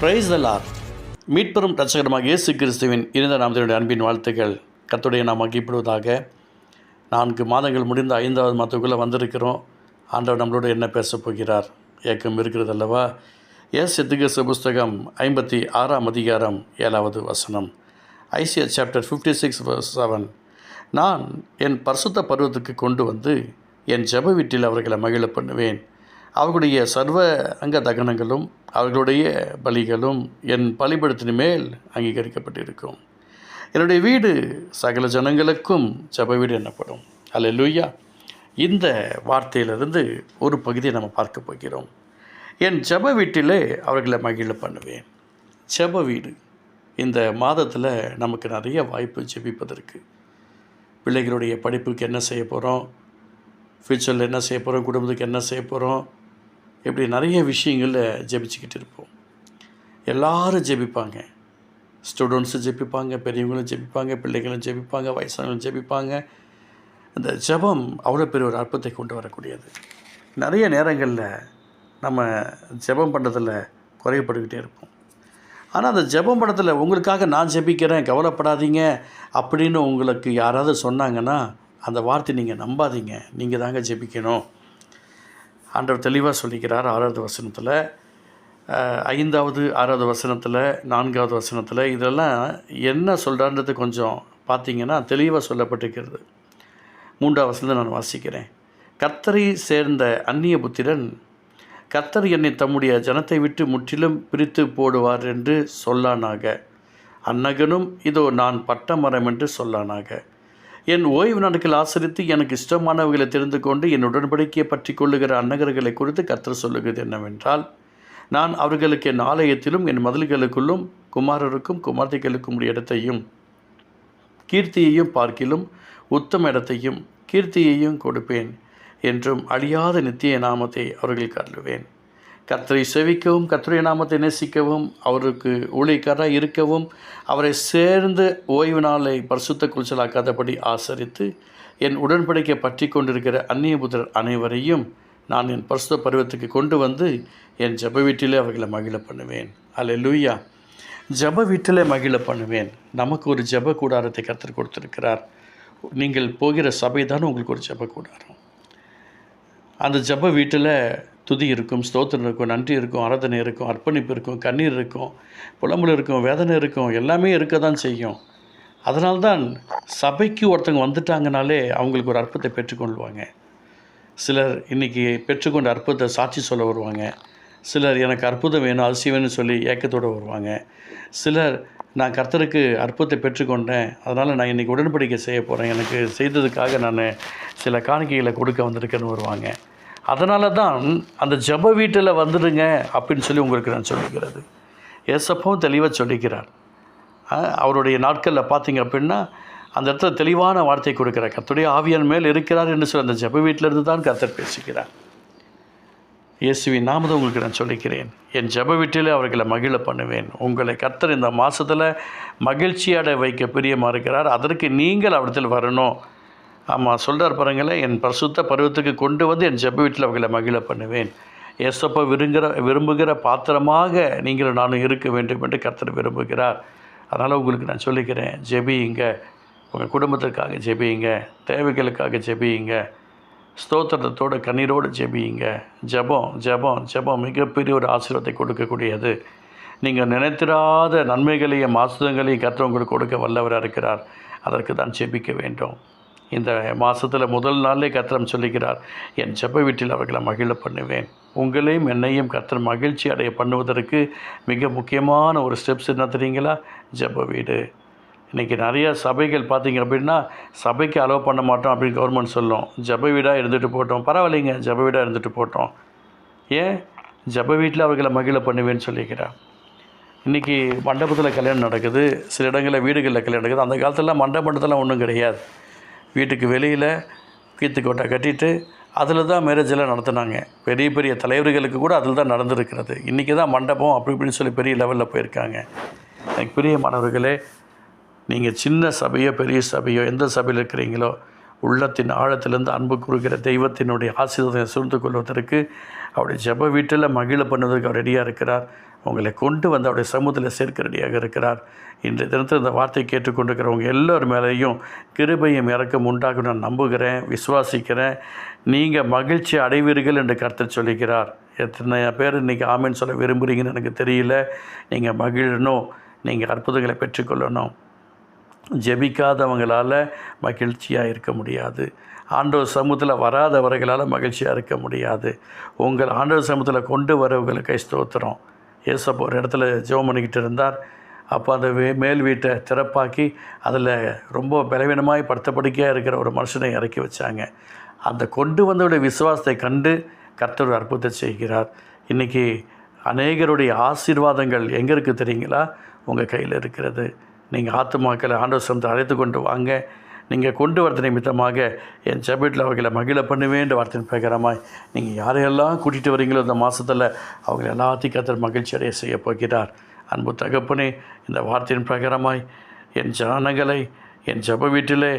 Praise the Lord மீட்பெரும் ரட்சகரமாக இயேசு கிறிஸ்துவின் இருந்த நாமத்தினுடைய அன்பின் வாழ்த்துக்கள். கத்துடைய நாம் மகிழ்ப்படுவதாக நான்கு மாதங்கள் முடிந்த ஐந்தாவது மாதத்துக்குள்ளே வந்திருக்கிறோம். ஆண்டவர் நம்மளோட என்ன பேசப் போகிறார்? ஏக்கம் இருக்கிறது அல்லவா எஸ் எத்துகச புஸ்தகம் ஐம்பத்தி ஆறாம் அதிகாரம் ஏழாவது வசனம். Isaiah chapter fifty six seven நான் என் பரிசுத்த பருவத்துக்கு கொண்டு வந்து என் ஜப வீட்டில் அவர்களை மகிழ பண்ணுவேன். அவர்களுடைய சர்வ அங்க தகனங்களும் அவர்களுடைய பலிகளும் என் பலிபடத்தின் மேல் அங்கீகரிக்கப்பட்டிருக்கும். என்னுடைய வீடு சகல ஜனங்களுக்கும் ஜப வீடு எனப்படும். அல்லேலூயா. இந்த வார்த்தையிலிருந்து ஒரு பகுதியை நம்ம பார்க்க போகிறோம். என் ஜப வீட்டிலே அவர்களை மகிழ பண்ணுவேன். ஜப வீடு இந்த மாதத்தில் நமக்கு நிறைய வாய்ப்பு ஜெபிப்பதற்கு. பிள்ளைகளுடைய படிப்புக்கு என்ன செய்ய போகிறோம் ஃப்யூச்சரில் என்ன செய்ய போகிறோம் குடும்பத்துக்கு என்ன செய்ய போகிறோம் இப்படி நிறைய விஷயங்களில் ஜெபிச்சுக்கிட்டு இருப்போம். எல்லாரும் ஜெபிப்பாங்க. ஸ்டூடெண்ட்ஸும் ஜெபிப்பாங்க பெரியவங்களும் ஜெபிப்பாங்க பிள்ளைகளும் ஜெபிப்பாங்க வயசானவங்களும் ஜெபிப்பாங்க. அந்த ஜெபம் அவ்வளோ பெரிய ஒரு அற்பத்தை கொண்டு வரக்கூடியது. நிறைய நேரங்களில் நம்ம ஜெபம் பண்ணுறதில் குறையப்பட்டுக்கிட்டே இருப்போம். ஆனால் அந்த ஜெபம் படத்தில் உங்களுக்காக நான் ஜெபிக்கிறேன் கவலைப்படாதீங்க அப்படின்னு உங்களுக்கு யாராவது சொன்னாங்கன்னா அந்த வார்த்தை நீங்கள் நம்பாதீங்க. நீங்கள் தாங்க ஜெபிக்கணும். ஆண்டவர் தெளிவாக சொல்லிக்கிறார் ஆறாவது வசனத்தில். ஐந்தாவது ஆறாவது வசனத்தில் நான்காவது வசனத்தில் இதெல்லாம் என்ன சொல்கிறான்றது கொஞ்சம் பார்த்தீங்கன்னா தெளிவாக சொல்லப்பட்டிருக்கிறது. மூன்றாவது வசனத்தை நான் வாசிக்கிறேன். கத்தரை சேர்ந்த அந்நிய புத்திரன் கத்தர் என்னை தம்முடைய ஜனத்தை விட்டு முற்றிலும் பிரித்து போடுவார் என்று சொல்லானாக. அன்னகனும் இதோ நான் பட்ட மரம் என்று சொல்லானாக. என் ஓய்வு நாட்கள் ஆசரித்து எனக்கு இஷ்டமானவர்களை தெரிந்து கொண்டு என் உடன்படிக்கையை பற்றி கொள்ளுகிற அன்னகர்களை குறித்து கத்தர் சொல்லுகிறது என்னவென்றால் நான் அவர்களுக்கு என் ஆலயத்திலும் என் மதில்களுக்குள்ளும் குமாரருக்கும் குமார்த்திகளுக்கும் உடைய இடத்தையும் கீர்த்தியையும் பார்க்கிலும் உத்தம இடத்தையும் கீர்த்தியையும் கொடுப்பேன் என்றும் அழியாத நித்திய நாமத்தை அவர்களுக்கு அருளுவேன். கத்தரை செவிக்கவும் கர்த்தருடைய நாமத்தை நேசிக்கவும் அவருக்கு ஊழியக்காராக இருக்கவும் அவரை சேர்ந்து ஓய்வு நாளை பரிசுத்த குளிச்சலாக்காதபடி ஆசரித்து என் உடன்படிக்கை பற்றி கொண்டிருக்கிற அந்நிய புதர் அனைவரையும் நான் என் பரிசுத்த பருவத்துக்கு கொண்டு வந்து என் ஜெப வீட்டிலே அவர்களை மகிழ பண்ணுவேன். அல்லேலூயா ஜெப வீட்டிலே மகிழ பண்ணுவேன். நமக்கு ஒரு ஜெப கூடாரத்தை கற்றுக் கொடுத்துருக்கிறார். நீங்கள் போகிற சபை தானே உங்களுக்கு ஒரு ஜெப கூடாரம். அந்த ஜெப வீட்டில் துதி இருக்கும் ஸ்தோத்திரம் இருக்கும் நன்றி இருக்கும் ஆராதனை இருக்கும் அர்ப்பணிப்பு இருக்கும் கண்ணீர் இருக்கும் புலம்பல் இருக்கும் வேதனை இருக்கும் எல்லாமே இருக்க தான் செய்யும். அதனால்தான் சபைக்கு ஒருத்தவங்க வந்துட்டாங்கனாலே அவங்களுக்கு ஒரு அற்பத்தை பெற்றுக்கொள்வாங்க. சிலர் இன்றைக்கி பெற்றுக்கொண்ட அற்புதத்தை சாட்சி சொல்ல வருவாங்க. சிலர் எனக்கு அற்புதம் வேணும் அதிசயம் வேணும்னு சொல்லி ஏக்கத்தோடு வருவாங்க. சிலர் நான் கர்த்தருக்கு அற்புதத்தை பெற்றுக்கொண்டேன் அதனால் நான் இன்றைக்கி உடன்படிக்கை செய்ய போகிறேன் எனக்கு செய்ததுக்காக நான் சில காணிக்கைகளை கொடுக்க வந்திருக்கேன்னு வருவாங்க. அதனால தான் அந்த ஜெப வீட்டில் வந்துடுங்க அப்படின்னு சொல்லி உங்களுக்கு நான் சொல்லிக்கிறது. ஏசப்பவும் தெளிவாக சொல்லிக்கிறார். அவருடைய நாட்களில் பார்த்தீங்க அப்படின்னா அந்த இடத்துல தெளிவான வார்த்தை கொடுக்கிறார். கத்துடைய ஆவியன் மேல் இருக்கிறார் என்று சொல்லி அந்த ஜெப வீட்டிலிருந்து தான் கத்தர் பேசுகிறார். இயேசுவின் நாமதை உங்களுக்கு நான் சொல்லிக்கிறேன். என் ஜெப வீட்டிலே அவர்களை மகிழ பண்ணுவேன். உங்களை கர்த்தர் இந்த மாதத்தில் மகிழ்ச்சியாட வைக்க பிரியமாக இருக்கிறார். அதற்கு நீங்கள் அவரிடத்தில் வரணும். ஆமாம் சொல்கிறார் பாருங்களேன் என் பரிசுத்த பருவத்துக்கு கொண்டு வந்து என் ஜெப வீட்டில் அவர்களை மகிழ பண்ணுவேன். ஏசப்ப விரும்புகிற விரும்புகிற பாத்திரமாக நீங்கள் நானும் இருக்க வேண்டும் என்று கர்த்தர் விரும்புகிறார். அதனால் உங்களுக்கு நான் சொல்லிக்கிறேன் ஜெபியுங்க. உங்கள் குடும்பத்திற்காக ஜெபியுங்க. தேவைகளுக்காக ஜெபியுங்க. ஸ்தோத்திரத்தோட கண்ணீரோடு ஜெபியுங்க. ஜெபம் ஜெபம் ஜெபம் மிகப்பெரிய ஒரு ஆசீர்வாதத்தை கொடுக்கக்கூடியது. நீங்கள் நினைத்திராத நன்மைகளையும் ஆசிரியங்களையும் கர்த்தர் உங்களுக்கு கொடுக்க வல்லவராக இருக்கிறார். அதற்கு தான் ஜெபிக்க வேண்டும். இந்த மாதத்தில் முதல் நாளே கத்திரம் சொல்லுகிறார் என் ஜெப வீட்டில் அவர்களை மகிழ பண்ணுவேன். உங்களையும் என்னையும் கர்த்தர் மகிழ்ச்சி அடைய பண்ணுவதற்கு மிக முக்கியமான ஒரு ஸ்டெப்ஸ் என்ன தெரியுங்களா? ஜெப வீடு. இன்றைக்கி நிறையா சபைகள் பார்த்தீங்க அப்படின்னா சபைக்கு அலோவ் பண்ண மாட்டோம் அப்படின்னு கவர்மெண்ட் சொல்லும். ஜெப வீடாக இருந்துட்டு போட்டோம். பரவாயில்லைங்க ஜெப வீடாக இருந்துட்டு போட்டோம். ஏன்? ஜெப வீட்டில் அவர்களை மகிழ பண்ணுவேன்னு சொல்லிக்கிறா இன்றைக்கி மண்டபத்தில் கல்யாணம் நடக்குது. சில இடங்களில் வீடுகளில் கல்யாணம் நடக்குது. அந்த காலத்தில் மண்டபத்தெல்லாம் ஒன்றும் கிடையாது. வீட்டுக்கு வெளியில் கீத்து கோட்டை கட்டிட்டு அதில் தான் மேரேஜெல்லாம் நடத்தினாங்க. நடத்துனாங்க பெரிய பெரிய தலைவர்களுக்கு கூட அதில் தான் நடந்திருக்கிறது. இன்றைக்கி தான் மண்டபம் அப்படி இப்படின்னு சொல்லி பெரிய லெவலில் போயிருக்காங்க. எனக்கு பெரிய மாணவர்களே நீங்கள் சின்ன சபையோ பெரிய சபையோ எந்த சபையில் இருக்கிறீங்களோ உள்ளத்தின் ஆழத்திலிருந்து அன்பு கூறுகிற தெய்வத்தினுடைய ஆசீர்வாதத்தை சூழ்ந்து கொள்வதற்கு அவருடைய ஜெப வீட்டில் மகிழ பண்ணுவதற்கு அவர் ரெடியாக இருக்கிறார். உங்களை கொண்டு வந்து அவருடைய சமூகத்தில் சேர்க்கிறடியாக இருக்கிறார். இன்றைய தினத்தில் இந்த வார்த்தையை கேட்டுக்கொண்டிருக்கிறவங்க எல்லோர் மேலேயும் கிருபையும் இறக்கம் உண்டாகும் நான் நம்புகிறேன் விசுவாசிக்கிறேன். நீங்கள் மகிழ்ச்சி அடைவீர்கள் என்று கருத்து சொல்லிக்கிறார். எத்தனை பேர் இன்றைக்கி ஆமின்னு சொல்ல விரும்புகிறீங்கன்னு எனக்கு தெரியல. நீங்கள் மகிழணும் நீங்கள் அற்புதங்களை பெற்றுக்கொள்ளணும். ஜெபிக்காதவங்களால் மகிழ்ச்சியாக இருக்க முடியாது. ஆண்டவர் சமூகத்தில் வராதவர்களால் மகிழ்ச்சியாக இருக்க முடியாது. உங்கள் ஆண்டவர் சமூகத்தில் கொண்டு வரவங்களுக்கு ஸ்தோத்திரம். ஏசப்போ ஒரு இடத்துல ஜெபம் பண்ணிக்கிட்டு இருந்தார். அப்போ அந்த வே மேல் வீட்டை திறப்பாக்கி அதில் ரொம்ப பலவீனமாய் படுத்தப்படுக்கையாக இருக்கிற ஒரு மனுஷனை இறக்கி வச்சாங்க. அந்த கொண்டு வந்தவருடைய விசுவாசத்தை கண்டு கர்த்தர் அற்புதத்தை செய்கிறார். இன்றைக்கி அநேகருடைய ஆசீர்வாதங்கள் எங்கே இருக்குது தெரியுங்களா? உங்கள் கையில் இருக்கிறது. நீங்கள் ஆத்துமாக்களை ஆண்டவர் சமத்தை அழைத்து கொண்டு வாங்க. நீங்கள் கொண்டு வரது நிமித்தமாக என் சபீட்டில் அவர்களை மகிழ பண்ணுவேன்ற வார்த்தையின் பிரகாரமாய் நீங்கள் யாரையெல்லாம் கூட்டிகிட்டு வரீங்களோ இந்த மாதத்தில் அவங்களை எல்லாத்தையும் கத்தர் மகிழ்ச்சி அடைய செய்ய போகிறார். அன்பு தகப்பனே இந்த வார்த்தையின் பிரகாரமாய் என் ஜனங்களை என் ஜப வீட்டிலே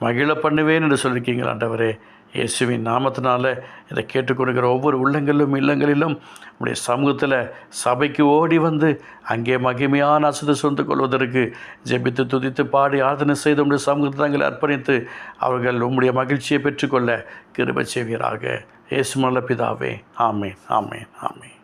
மகிழ பண்ணுவேன் என்று சொல்லியிருக்கீங்கள் ஆண்டவரே. இயேசுவின் நாமத்தினால இதை கேட்டுக்கொடுக்கிற ஒவ்வொரு உள்ளங்களிலும் இல்லங்களிலும் நம்முடைய சமூகத்தில் சபைக்கு ஓடி வந்து அங்கே மகிமையான அசதி சொந்து கொள்வதற்கு ஜெபித்து துதித்து பாடி ஆராதனை செய்து நம்முடைய சமூகத்தை தங்களை அர்ப்பணித்து அவர்கள் உம்முடைய மகிழ்ச்சியை பெற்றுக்கொள்ள கிருபை செய்வீராக. இயேசு மல்ல பிதாவே. ஆமேன் ஆமேன் ஆமேன்.